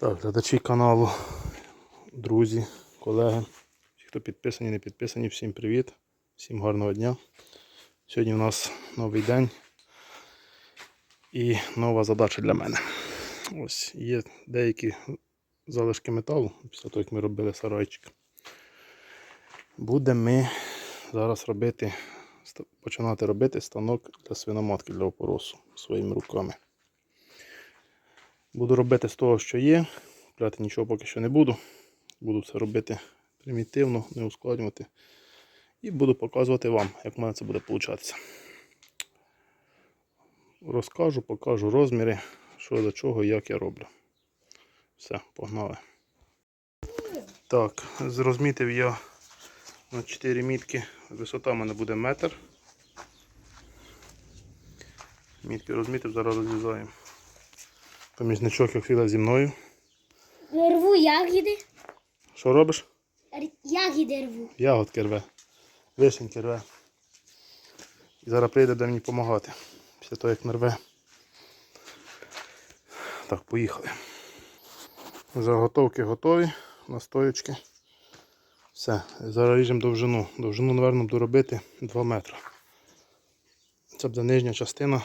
Так, глядачі каналу, друзі, колеги, всі, хто підписані, не підписані, всім привіт, всім гарного дня. Сьогодні у нас новий день і нова задача для мене. Ось є деякі залишки металу після того, як ми робили сарайчик. Будемо ми зараз робити, починати робити станок для свиноматки для опоросу своїми руками. Буду робити з того, що є. Купляти нічого поки що не буду. Буду все робити примітивно, не ускладнювати. І буду показувати вам, як в мене це буде получатися. Розкажу, покажу розміри, що до чого, як я роблю. Все, погнали. Так, зрозмітив я на 4 мітки. Висота в мене буде метр. Мітки розмітив, зараз розрізаємо. Помічничок, як завжди, зі мною. Рву ягіди. Що робиш? Ягіди рву. Ягодки рве. Вишеньки рве. І зараз прийде де мені допомагати. Після того, як нарве. Так, поїхали. Заготовки готові. Настоючки. Все. Зараз ріжемо довжину. Довжину, напевно, буду робити 2 метри. Це буде нижня частина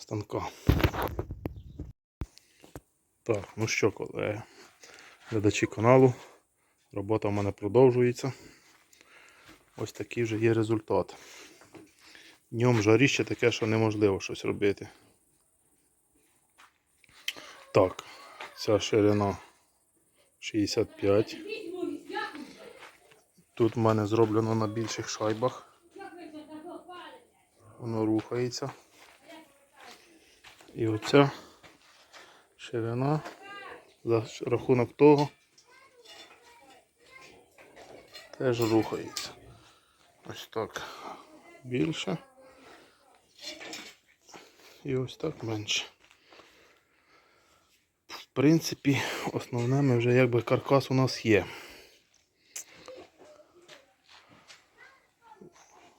станка. Так, ну що, колеги, глядачі каналу. Робота в мене продовжується. Ось такий вже є результат. Днем жаріще таке, що неможливо щось робити. Так, ця ширина 65. Тут в мене зроблено на більших шайбах. Воно рухається. І оця ширина за рахунок того теж рухається. Ось так більше. І ось так менше. В принципі, основне ми вже якби каркас у нас є.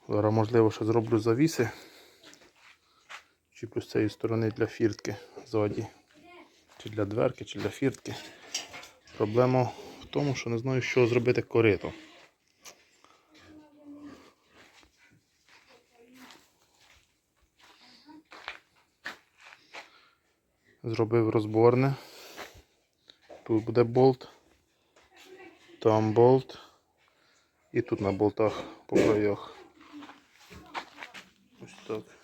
Зараз можливо ще зроблю завіси. Чіплю з цієї сторони для фіртки ззаді. Чи для дверки, чи для фіртки. Проблема в тому, що не знаю, що зробити корито. Зробив розборне. Тут буде болт, там болт і тут на болтах по краях. Ось так.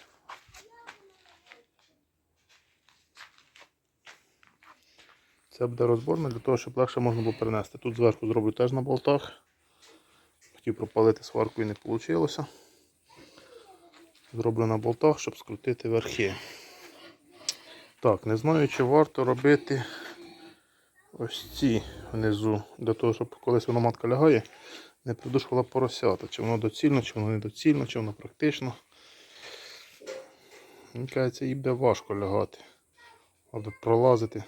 Це буде розборне для того, щоб легше можна було перенести. Тут зверху зроблю теж на болтах. Хотів пропалити сварку і не вийшло. Зроблю на болтах, щоб скрутити верхи. Так, не знаю, чи варто робити ось ці внизу, для того, щоб колись воно матка лягає, не придушувала поросята. Чи воно доцільно, чи воно недоцільно, чи воно практично. Мені кажеться, їй буде важко лягати. Або пролазити.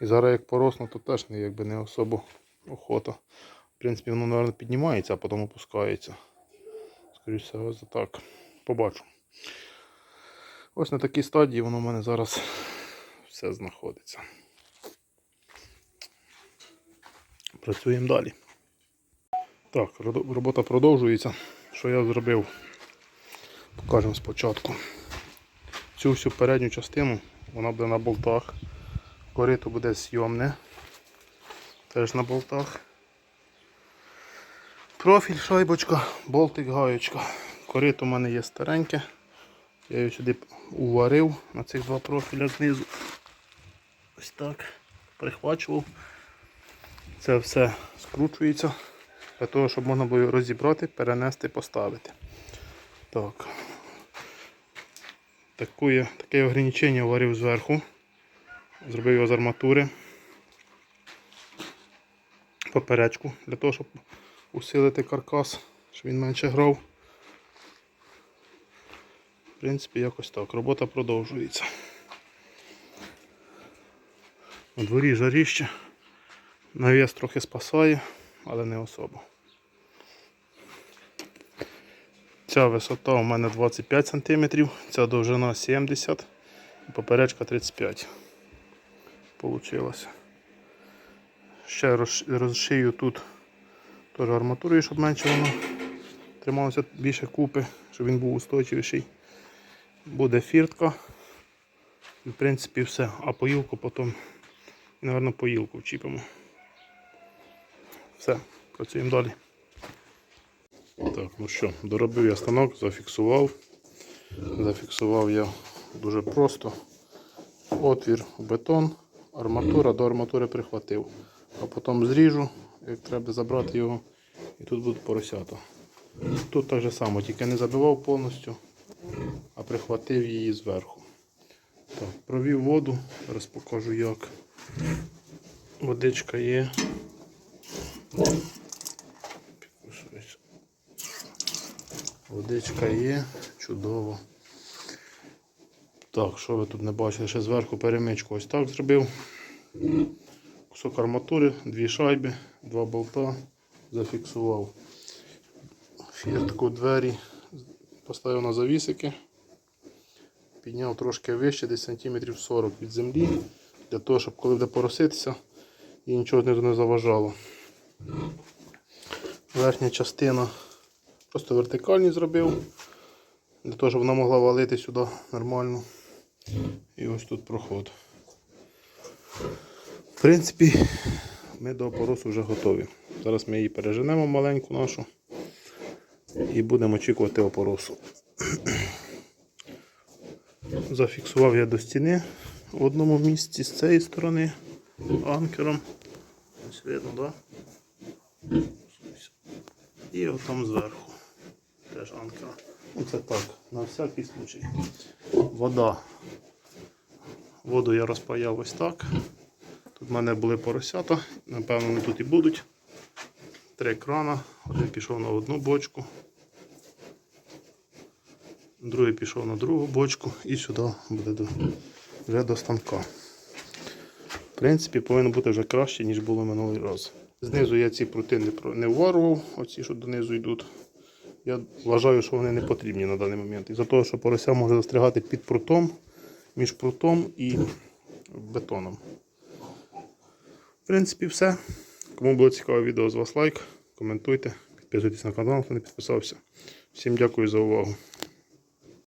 І зараз як поросно, то теж не, якби не особо охота. В принципі, воно, мабуть, піднімається, а потім опускається. Скоріше всього, за так. Побачу. Ось на такій стадії воно в мене зараз все знаходиться. Працюємо далі. Так, робота продовжується. Що я зробив? Покажемо спочатку. Цю всю передню частину вона буде на болтах. Корито буде зйомне. Теж на болтах. Профіль, шайбочка, болтик, гаєчка. Корито у мене є стареньке. Я його сюди уварив на цих два профіля знизу. Ось так. Прихвачував. Це все скручується для того, щоб можна було розібрати, перенести, поставити. Так. Таке, таке ограничення варив зверху. Зробив його з арматури. Поперечку, для того, щоб усилити каркас, щоб він менше грав. В принципі, якось так. Робота продовжується. На дворі жаріще. Навіс трохи спасає, але не особо. Ця висота у мене 25 см, ця довжина 70 і поперечка 35 вийшло. Ще розшию тут теж арматурою, щоб менше воно трималося більше купи, щоб він був устойчивіший. Буде фіртка. В принципі, все. А поїлку потім, напевно, поїлку вчіпимо. Все, працюємо далі. Так, ну що, доробив я станок, зафіксував. Зафіксував я дуже просто. Отвір в бетон, арматура до арматури прихватив. А потім зріжу, як треба забрати його, і тут будуть поросята. Тут так же само, тільки не забивав повністю, а прихватив її зверху. Так, провів воду, зараз покажу як. Водичка є. Підписуюсь. Водичка є, чудово. Так, що ви тут не бачили? Ще зверху перемичку ось так зробив. Кусок арматури, дві шайби, два болта, зафіксував фіртку, двері, поставив на завісики, підняв трошки вище, десь сантиметрів 40 від землі, для того, щоб коли буде пороситися, і нічого не заважало. Верхня частина просто вертикальні зробив, для того, щоб вона могла валити сюди нормально. І ось тут проход. В принципі, ми до опоросу вже готові. Зараз ми її переженемо маленьку нашу і будемо очікувати опоросу. Зафіксував я до стіни в одному місці з цієї сторони анкером. Ось видно? Да? І отам зверху. Теж анкера. Ну це так, на всякий случай. Вода. Воду я розпаяв ось так. Тут в мене були поросята, напевно, вони тут і будуть. Три крана. Один пішов на одну бочку, другий пішов на другу бочку і сюди буде до, вже до станка. В принципі, повинно бути вже краще, ніж було минулий раз. Знизу я ці прути не вварував, оці, що донизу йдуть. Я вважаю, що вони не потрібні на даний момент. Із-за того, що порося може застрягати під прутом, між прутом і бетоном. В принципі, все. Кому було цікаве відео, з вас лайк, коментуйте, підписуйтесь на канал, хто не підписався. Всім дякую за увагу.